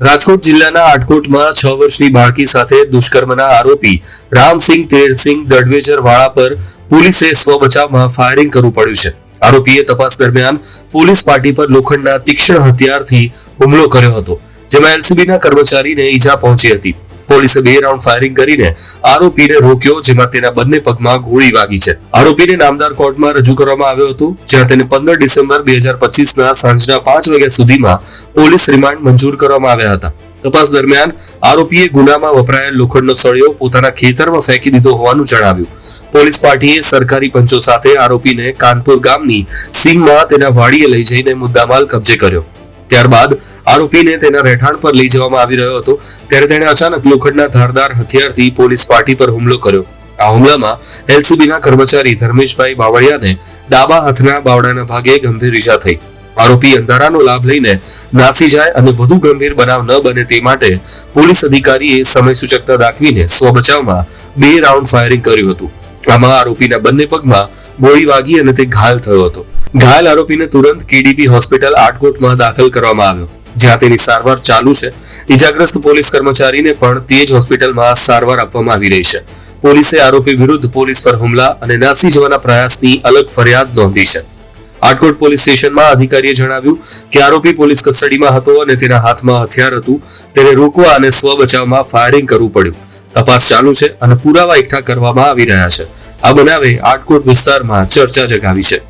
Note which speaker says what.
Speaker 1: રાજકોટ જિલ્લાના આટકોટમાં છ વર્ષની બાળકી સાથે દુષ્કર્મના આરોપી રામસિંહ તેરસિંહ દડવેજર વાળા પર પોલીસે સ્વબચાવમાં ફાયરિંગ કરવું પડ્યું છે. આરોપીએ તપાસ દરમિયાન પોલીસ પાર્ટી પર લોખંડના તીક્ષ્ણ હથિયારથી હુમલો કર્યો હતો, જેમાં એલસીબીના કર્મચારીને ઈજા પહોંચી હતી. પોલીસે બે રાઉન્ડ ફાયરિંગ કરીને આરોપીને રોક્યો, જેમાં તેના બંને પગમાં ગોળી વાગી છે. આરોપીને નામદાર કોર્ટમાં રજૂ કરવામાં આવ્યો હતો, જ્યાં તેને પંદર ડિસેમ્બર બે હજાર પચીસના સાંજના પાંચ વાગ્યા સુધીમાં પોલીસ રિમાન્ડ મંજૂર કરવામાં આવ્યા હતા. તપાસ દરમિયાન આરોપીએ ગુનામાં વપરાયેલ લોખંડનો સળિયો પોતાના ખેતરમાં ફેંકી દીધો હોવાનું જણાવ્યું. પોલીસ પાર્ટીએ સરકારી પંચો સાથે આરોપીને કાનપુર ગામની સીમમાં તેના વાડીએ લઈ જઈને મુદ્દામાલ કબજે કર્યો. ત્યારબાદ આરોપીને તેના રહેઠાણ પર લઈ જવામાં આવી રહ્યો હતો. ત્યારે તેણે અચાનક લોખંડના ધારદાર હથિયારથી પોલીસ પાર્ટી પર હુમલો કર્યો. આ હુમલામાં એલસીબીના કર્મચારી ધર્મેશભાઈ બાવળિયાને ડાબા હાથના બાવડાના ભાગે ગંભીર ઈજા થઈ. આરોપી અંધારાનો લાભ લઈને નાસી જાય અને વધુ ગંભીર બનાવ ન બને તે માટે પોલીસ અધિકારીએ સમય સૂચકતા દાખવીને સ્વ બચાવમાં બે રાઉન્ડ ફાયરિંગ કર્યું હતું. આમાં આરોપીના બંને પગમાં ગોળી વાગી અને તે ઘાયલ થયો હતો. ઘાયલ આરોપીને તુરંત કેડીપી હોસ્પિટલ આટકોટમાં દાખલ કરવામાં આવ્યો, જ્યાં તેની સારવાર ચાલુ છે. ઇજાગ્રસ્ત પોલીસ કર્મચારીને પણ તે જ હોસ્પિટલમાં સારવાર આપવામાં આવી રહી છે. પોલીસે આરોપી વિરુદ્ધ પોલીસ પર હુમલા અને નાસી જવાના પ્રયાસની અલગ ફરિયાદ નોંધી છે. આટકોટ પોલીસ સ્ટેશનમાં અધિકારીએ જણાવ્યું કે આરોપી પોલીસ કસ્ટડીમાં હતો અને તેના હાથમાં હથિયાર હતું. તેને રોકવા અને સ્વ બચાવમાં ફાયરિંગ કરવું પડ્યું. તપાસ ચાલુ છે અને પુરાવા એકઠા કરવામાં આવી રહ્યા છે. આ બનાવે આટકોટ વિસ્તારમાં ચર્ચા જગાવી છે.